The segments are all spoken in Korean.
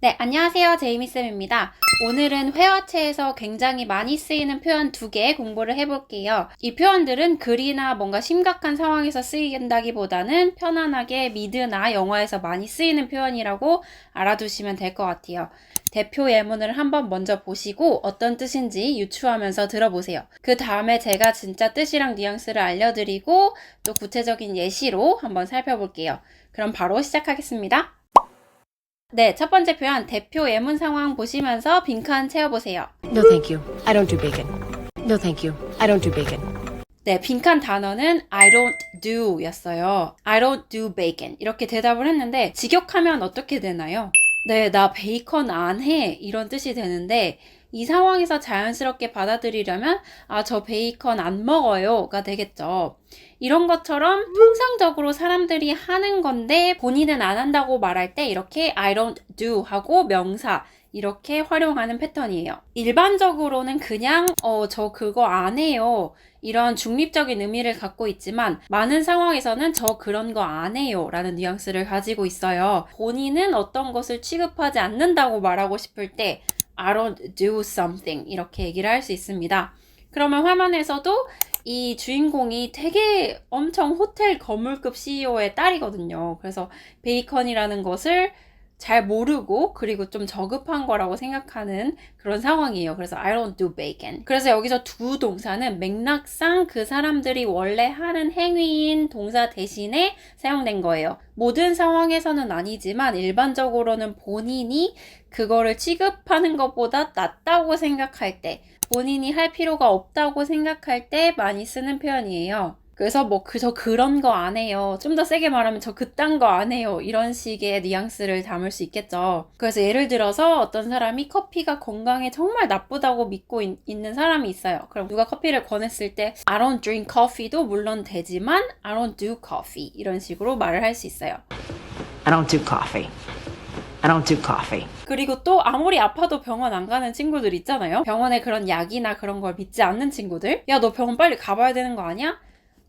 네, 안녕하세요. 제이미쌤입니다. 오늘은 회화체에서 굉장히 많이 쓰이는 표현 두 개 공부를 해볼게요. 이 표현들은 글이나 뭔가 심각한 상황에서 쓰인다기보다는 편안하게 미드나 영화에서 많이 쓰이는 표현이라고 알아두시면 될 것 같아요. 대표 예문을 한번 먼저 보시고 어떤 뜻인지 유추하면서 들어보세요. 그 다음에 제가 진짜 뜻이랑 뉘앙스를 알려드리고 또 구체적인 예시로 한번 살펴볼게요. 그럼 바로 시작하겠습니다. 네, 첫 번째 표현 대표 예문 상황 보시면서 빈칸 채워보세요. No, thank you. I don't do bacon. No, thank you. I don't do bacon. 네, 빈칸 단어는 I don't do 였어요. I don't do bacon. 이렇게 대답을 했는데 직역하면 어떻게 되나요? 네, 나 베이컨 안 해. 이런 뜻이 되는데 이 상황에서 자연스럽게 받아들이려면 아, 저 베이컨 안 먹어요가 되겠죠. 이런 것처럼 통상적으로 사람들이 하는 건데 본인은 안 한다고 말할 때 이렇게 I don't do 하고 명사 이렇게 활용하는 패턴이에요. 일반적으로는 그냥 어, 저 그거 안 해요. 이런 중립적인 의미를 갖고 있지만 많은 상황에서는 저 그런 거 안 해요 라는 뉘앙스를 가지고 있어요. 본인은 어떤 것을 취급하지 않는다고 말하고 싶을 때 I don't do something 이렇게 얘기를 할 수 있습니다. 그러면 화면에서도 이 주인공이 되게 엄청 호텔 건물급 CEO의 딸이거든요. 그래서 베이컨이라는 것을 잘 모르고 그리고 좀 저급한 거라고 생각하는 그런 상황이에요. 그래서 I don't do bacon. 그래서 여기서 do 동사는 맥락상 그 사람들이 원래 하는 행위인 동사 대신에 사용된 거예요. 모든 상황에서는 아니지만 일반적으로는 본인이 그거를 취급하는 것보다 낫다고 생각할 때 본인이 할 필요가 없다고 생각할 때 많이 쓰는 표현이에요. 그래서 뭐 그 저 그런 거 안 해요. 좀 더 세게 말하면 저 그딴 거 안 해요. 이런 식의 뉘앙스를 담을 수 있겠죠. 그래서 예를 들어서 어떤 사람이 커피가 건강에 정말 나쁘다고 믿고 있, 는 사람이 있어요. 그럼 누가 커피를 권했을 때 I don't drink coffee도 물론 되지만 I don't do coffee 이런 식으로 말을 할 수 있어요. I don't do coffee. I don't do coffee. 그리고 또 아무리 아파도 병원 안 가는 친구들 있잖아요. 병원에 그런 약이나 그런 걸 믿지 않는 친구들. 야, 너 병원 빨리 가봐야 되는 거 아니야?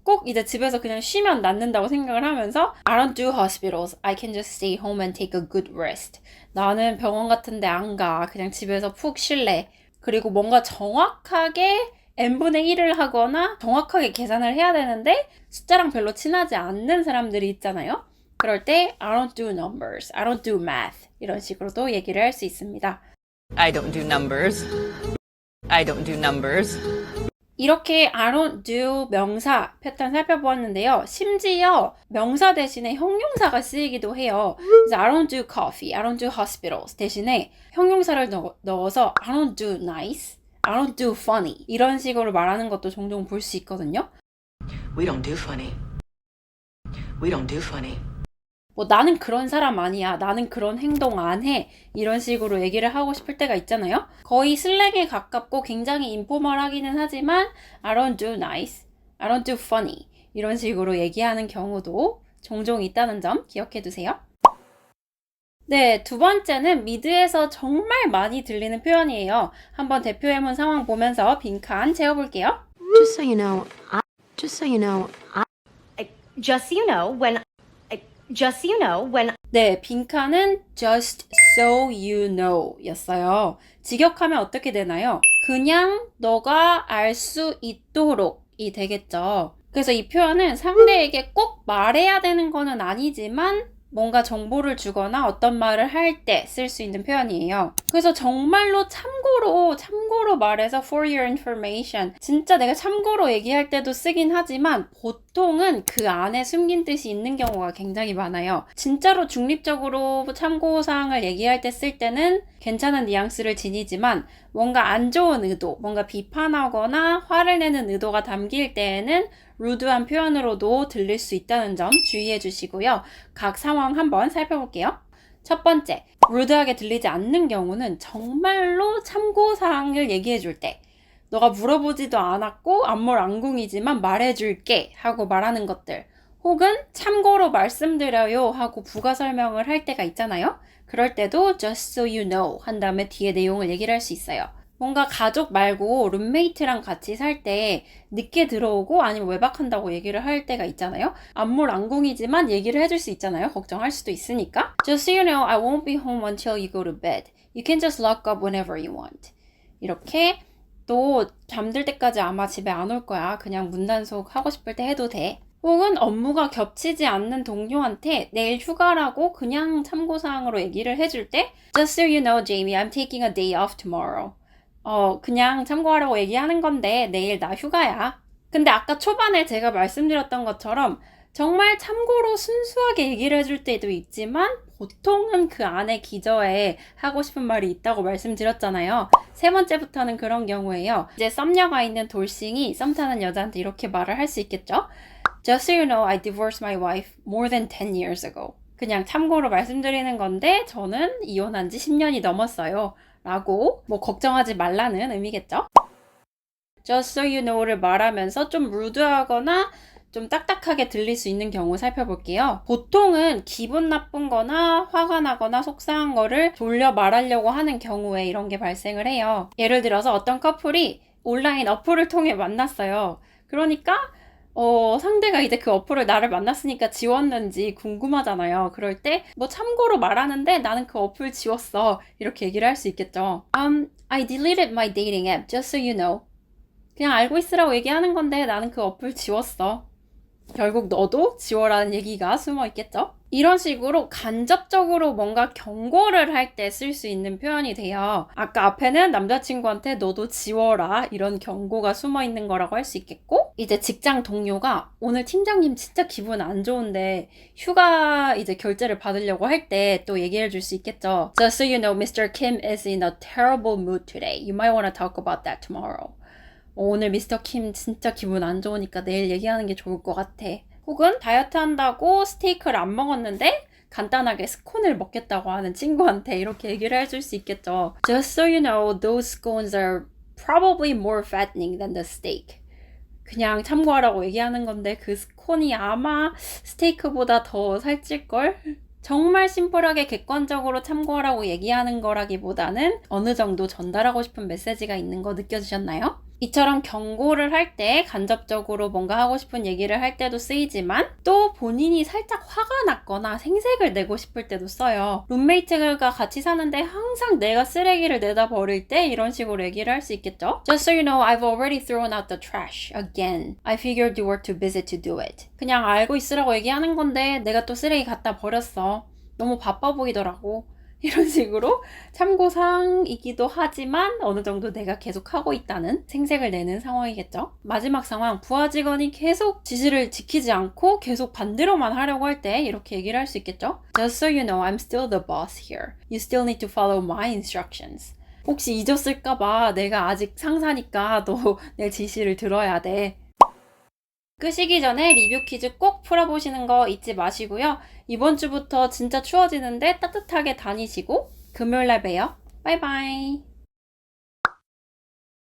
꼭 이제 집에서 그냥 쉬면 낫는다고 생각을 하면서 I don't do hospitals. I can just stay home and take a good rest. 나는 병원 같은 데 안 가. 그냥 집에서 푹 쉴래. 그리고 뭔가 정확하게 n분의 1을 하거나 정확하게 계산을 해야 되는데 숫자랑 별로 친하지 않는 사람들이 있잖아요. 그럴 때 I don't do numbers, I don't do math 이런 식으로도 얘기를 할 수 있습니다. I don't do numbers. I don't do numbers. 이렇게 I don't do 명사 패턴 살펴보았는데요. 심지어 명사 대신에 형용사가 쓰이기도 해요. 그래서 I don't do coffee, I don't do hospitals 대신에 형용사를 넣, 넣어서 I don't do nice, I don't do funny 이런 식으로 말하는 것도 종종 볼 수 있거든요. We don't do funny. We don't do funny. 뭐 나는 그런 사람 아니야. 나는 그런 행동 안 해. 이런 식으로 얘기를 하고 싶을 때가 있잖아요. 거의 슬랭에 가깝고 굉장히 인포멀하기는 하지만 I don't do nice. I don't do funny. 이런 식으로 얘기하는 경우도 종종 있다는 점 기억해 두세요. 네, 두 번째는 미드에서 정말 많이 들리는 표현이에요. 한번 대표 예문 상황 보면서 빈칸 채워 볼게요. Just so you know, I, just so you know, I, just so you know when I- just you know when 네, 빈칸은 just so you know 였어요. 직역하면 어떻게 되나요? 그냥 너가 알 수 있도록이 되겠죠. 그래서 이 표현은 상대에게 꼭 말해야 되는 거는 아니지만 뭔가 정보를 주거나 어떤 말을 할 때 쓸 수 있는 표현이에요. 그래서 정말로 참고로, 참고로 말해서 for your information. 진짜 내가 참고로 얘기할 때도 쓰긴 하지만 보통은 그 안에 숨긴 뜻이 있는 경우가 굉장히 많아요. 진짜로 중립적으로 참고사항을 얘기할 때 쓸 때는 괜찮은 뉘앙스를 지니지만 뭔가 안 좋은 의도, 뭔가 비판하거나 화를 내는 의도가 담길 때에는 루드한 표현으로도 들릴 수 있다는 점 주의해 주시고요. 각 상황 한번 살펴볼게요. 첫 번째, 루드하게 들리지 않는 경우는 정말로 참고사항을 얘기해 줄 때, 너가 물어보지도 않았고 안몰안궁이지만 말해줄게 하고 말하는 것들, 혹은 참고로 말씀드려요 하고 부가 설명을 할 때가 있잖아요. 그럴 때도 just so you know 한 다음에 뒤에 내용을 얘기를 할 수 있어요. 뭔가 가족 말고 룸메이트랑 같이 살 때 늦게 들어오고 아니면 외박한다고 얘기를 할 때가 있잖아요. 안물안궁이지만 얘기를 해줄 수 있잖아요. 걱정할 수도 있으니까. Just so you know, I won't be home until you go to bed. You can just lock up whenever you want. 이렇게 또 잠들 때까지 아마 집에 안 올 거야. 그냥 문단속 하고 싶을 때 해도 돼. 혹은 업무가 겹치지 않는 동료한테 내일 휴가라고 그냥 참고사항으로 얘기를 해줄 때 Just so you know, Jamie, I'm taking a day off tomorrow. 어, 그냥 참고하라고 얘기하는 건데 내일 나 휴가야. 근데 아까 초반에 제가 말씀드렸던 것처럼 정말 참고로 순수하게 얘기를 해줄 때도 있지만 보통은 그 안에 기저에 하고 싶은 말이 있다고 말씀드렸잖아요. 세 번째부터는 그런 경우에요. 이제 썸녀가 있는 돌싱이 썸 타는 여자한테 이렇게 말을 할 수 있겠죠. Just so you know, I divorced my wife more than 10 years ago. 그냥 참고로 말씀드리는 건데 저는 이혼한 지 10년이 넘었어요. 라고 뭐 걱정하지 말라는 의미겠죠. Just so you know를 말하면서 좀 루드하거나 좀 딱딱하게 들릴 수 있는 경우 살펴볼게요. 보통은 기분 나쁜 거나 화가 나거나 속상한 거를 돌려 말하려고 하는 경우에 이런 게 발생을 해요. 예를 들어서 어떤 커플이 온라인 어플을 통해 만났어요. 그러니까 어, 상대가 이제 그 어플을 나를 만났으니까 지웠는지 궁금하잖아요. 그럴 때, 뭐 참고로 말하는데 나는 그 어플 지웠어. 이렇게 얘기를 할 수 있겠죠. Um, I deleted my dating app, just so you know. 그냥 알고 있으라고 얘기하는 건데 나는 그 어플 지웠어. 결국 너도 지워라는 얘기가 숨어 있겠죠? 이런 식으로 간접적으로 뭔가 경고를 할 때 쓸 수 있는 표현이 돼요. 아까 앞에는 남자친구한테 너도 지워라 이런 경고가 숨어 있는 거라고 할 수 있겠고, 이제 직장 동료가 오늘 팀장님 진짜 기분 안 좋은데 휴가 이제 결제를 받으려고 할 때 또 얘기해 줄 수 있겠죠. Just so you know, Mr. Kim is in a terrible mood today. You might want to talk about that tomorrow. 어, 오늘 미스터 킴 진짜 기분 안 좋으니까 내일 얘기하는 게 좋을 것 같아. 혹은 다이어트 한다고 스테이크를 안 먹었는데 간단하게 스콘을 먹겠다고 하는 친구한테 이렇게 얘기를 해줄 수 있겠죠. Just so you know, those scones are probably more fattening than the steak. 그냥 참고하라고 얘기하는 건데 그 스콘이 아마 스테이크보다 더 살찔걸? 정말 심플하게 객관적으로 참고하라고 얘기하는 거라기보다는 어느 정도 전달하고 싶은 메시지가 있는 거 느껴지셨나요? 이처럼 경고를 할 때 간접적으로 뭔가 하고 싶은 얘기를 할 때도 쓰이지만 또 본인이 살짝 화가 났거나 생색을 내고 싶을 때도 써요. 룸메이트가 같이 사는데 항상 내가 쓰레기를 내다 버릴 때 이런 식으로 얘기를 할 수 있겠죠. Just so you know, I've already thrown out the trash again. I figured you were too busy to do it. 그냥 알고 있으라고 얘기하는 건데 내가 또 쓰레기 갖다 버렸어. 너무 바빠 보이더라고. 이런 식으로 참고사항이기도 하지만 어느 정도 내가 계속 하고 있다는 생색을 내는 상황이겠죠. 마지막 상황, 부하 직원이 계속 지시를 지키지 않고 계속 반대로만 하려고 할 때 이렇게 얘기를 할 수 있겠죠. Just so you know, I'm still the boss here. You still need to follow my instructions. 혹시 잊었을까봐 내가 아직 상사니까 너 내 지시를 들어야 돼. 끄시기 전에 리뷰 퀴즈 꼭 풀어보시는 거 잊지 마시고요. 이번 주부터 진짜 추워지는데 따뜻하게 다니시고 금요일날 봬요. 바이바이.